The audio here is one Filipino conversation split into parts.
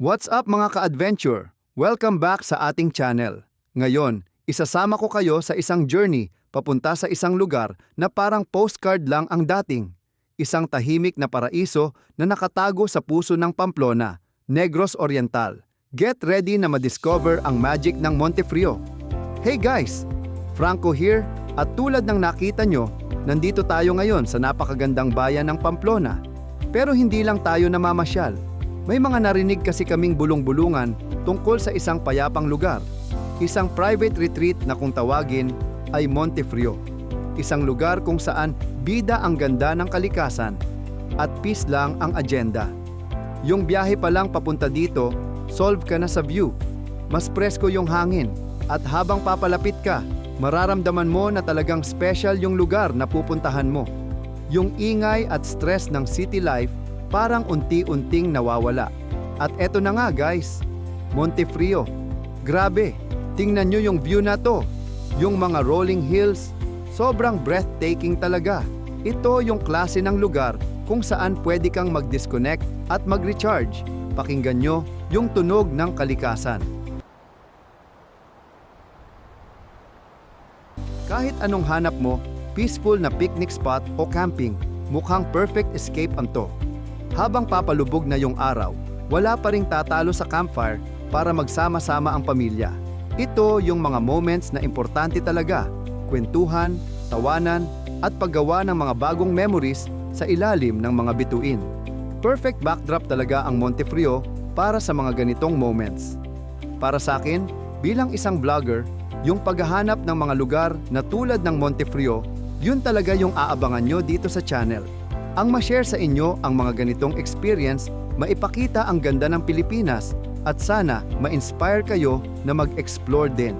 What's up mga ka-adventure? Welcome back sa ating channel. Ngayon, isasama ko kayo sa isang journey papunta sa isang lugar na parang postcard lang ang dating. Isang tahimik na paraiso na nakatago sa puso ng Pamplona, Negros Oriental. Get ready na ma-discover ang magic ng Montefrio. Hey guys! Franco here at tulad ng nakita nyo, nandito tayo ngayon sa napakagandang bayan ng Pamplona. Pero hindi lang tayo namamasyal. May mga narinig kasi kaming bulong-bulungan tungkol sa isang payapang lugar. Isang private retreat na kung tawagin ay Montefrio. Isang lugar kung saan bida ang ganda ng kalikasan at peace lang ang agenda. Yung biyahe pa lang papunta dito, solve ka na sa view. Mas presko yung hangin at habang papalapit ka, mararamdaman mo na talagang special yung lugar na pupuntahan mo. Yung ingay at stress ng city life parang unti-unting nawawala. At eto na nga guys, Montefrio. Grabe, tingnan nyo yung view na to. Yung mga rolling hills, sobrang breathtaking talaga. Ito yung klase ng lugar kung saan pwede kang mag-disconnect at mag-recharge. Pakinggan nyo yung tunog ng kalikasan. Kahit anong hanap mo, peaceful na picnic spot o camping, mukhang perfect escape ang to. Habang papalubog na yung araw, wala pa ring tatalo sa campfire para magsama-sama ang pamilya. Ito yung mga moments na importante talaga, kwentuhan, tawanan, at paggawa ng mga bagong memories sa ilalim ng mga bituin. Perfect backdrop talaga ang Montefrio para sa mga ganitong moments. Para sa akin, bilang isang vlogger, yung paghahanap ng mga lugar na tulad ng Montefrio, yun talaga yung aabangan nyo dito sa channel. Ang ma-share sa inyo ang mga ganitong experience, maipakita ang ganda ng Pilipinas at sana ma-inspire kayo na mag-explore din.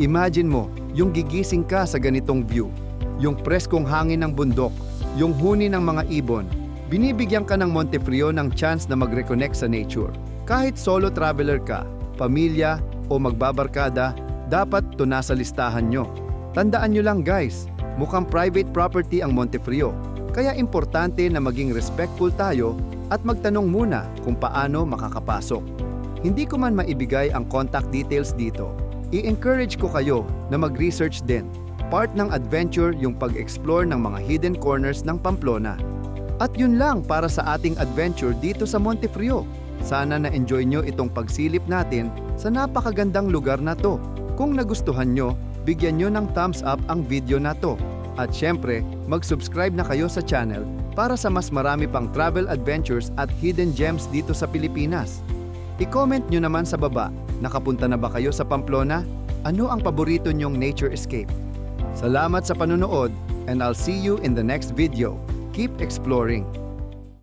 Imagine mo, yung gigising ka sa ganitong view, yung preskong hangin ng bundok, yung huni ng mga ibon, binibigyan ka ng Montefrio ng chance na mag-reconnect sa nature. Kahit solo traveler ka, pamilya o magbabarkada, dapat to nasa listahan nyo. Tandaan nyo lang guys, mukhang private property ang Montefrio. Kaya importante na maging respectful tayo at magtanong muna kung paano makakapasok. Hindi ko man maibigay ang contact details dito. I-encourage ko kayo na mag-research din. Part ng adventure yung pag-explore ng mga hidden corners ng Pamplona. At yun lang para sa ating adventure dito sa Montefrio. Sana na-enjoy nyo itong pagsilip natin sa napakagandang lugar na to. Kung nagustuhan nyo, bigyan nyo ng thumbs up ang video na to. At syempre, mag-subscribe na kayo sa channel para sa mas marami pang travel adventures at hidden gems dito sa Pilipinas. I-comment nyo naman sa baba, nakapunta na ba kayo sa Pamplona? Ano ang paborito nyong nature escape? Salamat sa panonood and I'll see you in the next video. Keep exploring.